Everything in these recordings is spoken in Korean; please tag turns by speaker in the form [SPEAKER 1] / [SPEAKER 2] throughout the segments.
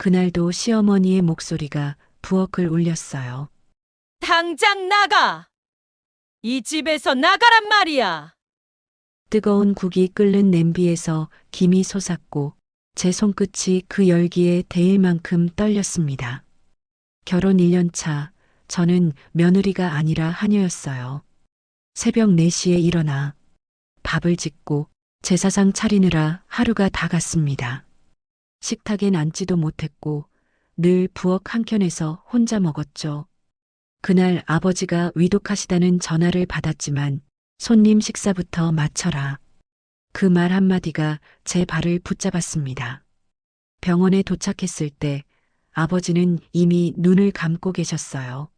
[SPEAKER 1] 그날도 시어머니의 목소리가 부엌을 울렸어요.
[SPEAKER 2] 당장 나가! 이 집에서 나가란 말이야!
[SPEAKER 1] 뜨거운 국이 끓는 냄비에서 김이 솟았고 제 손끝이 그 열기에 데일 만큼 떨렸습니다. 결혼 1년 차 저는 며느리가 아니라 하녀였어요. 새벽 4시에 일어나 밥을 짓고 제사상 차리느라 하루가 다 갔습니다. 식탁엔 앉지도 못했고 늘 부엌 한켠에서 혼자 먹었죠. 그날 아버지가 위독하시다는 전화를 받았지만 손님 식사부터 마쳐라. 그 말 한마디가 제 발을 붙잡았습니다. 병원에 도착했을 때 아버지는 이미 눈을 감고 계셨어요.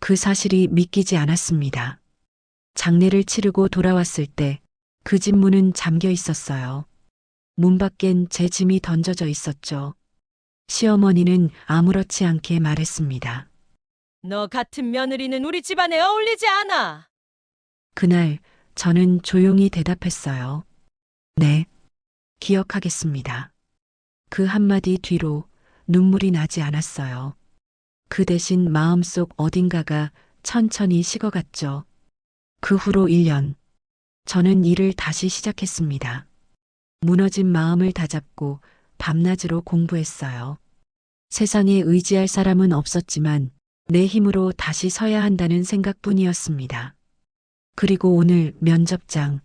[SPEAKER 1] 그 사실이 믿기지 않았습니다. 장례를 치르고 돌아왔을 때 그 집 문은 잠겨 있었어요. 문 밖엔 제 짐이 던져져 있었죠. 시어머니는 아무렇지 않게 말했습니다.
[SPEAKER 2] 너 같은 며느리는 우리 집안에 어울리지 않아!
[SPEAKER 1] 그날 저는 조용히 대답했어요. 네, 기억하겠습니다. 그 한마디 뒤로 눈물이 나지 않았어요. 그 대신 마음속 어딘가가 천천히 식어갔죠. 그 후로 1년, 저는 일을 다시 시작했습니다. 무너진 마음을 다잡고 밤낮으로 공부했어요. 세상에 의지할 사람은 없었지만 내 힘으로 다시 서야 한다는 생각뿐이었습니다. 그리고 오늘 면접장.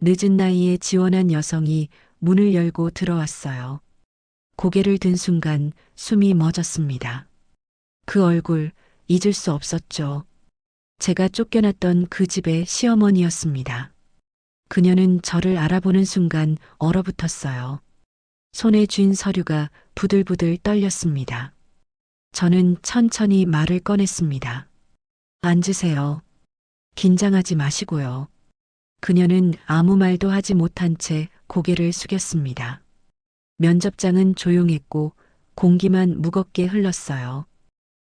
[SPEAKER 1] 늦은 나이에 지원한 여성이 문을 열고 들어왔어요. 고개를 든 순간 숨이 멎었습니다. 그 얼굴 잊을 수 없었죠. 제가 쫓겨났던 그 집의 시어머니였습니다. 그녀는 저를 알아보는 순간 얼어붙었어요. 손에 쥔 서류가 부들부들 떨렸습니다. 저는 천천히 말을 꺼냈습니다. 앉으세요. 긴장하지 마시고요. 그녀는 아무 말도 하지 못한 채 고개를 숙였습니다. 면접장은 조용했고 공기만 무겁게 흘렀어요.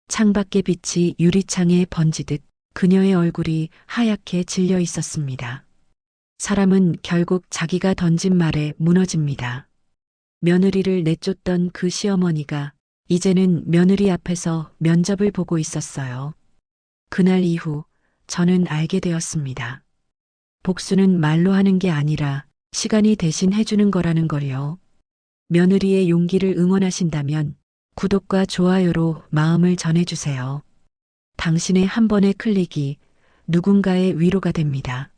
[SPEAKER 1] 창밖의 빛이 유리창에 번지듯 그녀의 얼굴이 하얗게 질려 있었습니다. 사람은 결국 자기가 던진 말에 무너집니다. 며느리를 내쫓던 그 시어머니가 이제는 며느리 앞에서 면접을 보고 있었어요. 그날 이후 저는 알게 되었습니다. 복수는 말로 하는 게 아니라 시간이 대신 해주는 거라는 걸요. 며느리의 용기를 응원하신다면 구독과 좋아요로 마음을 전해주세요. 당신의 한 번의 클릭이 누군가의 위로가 됩니다.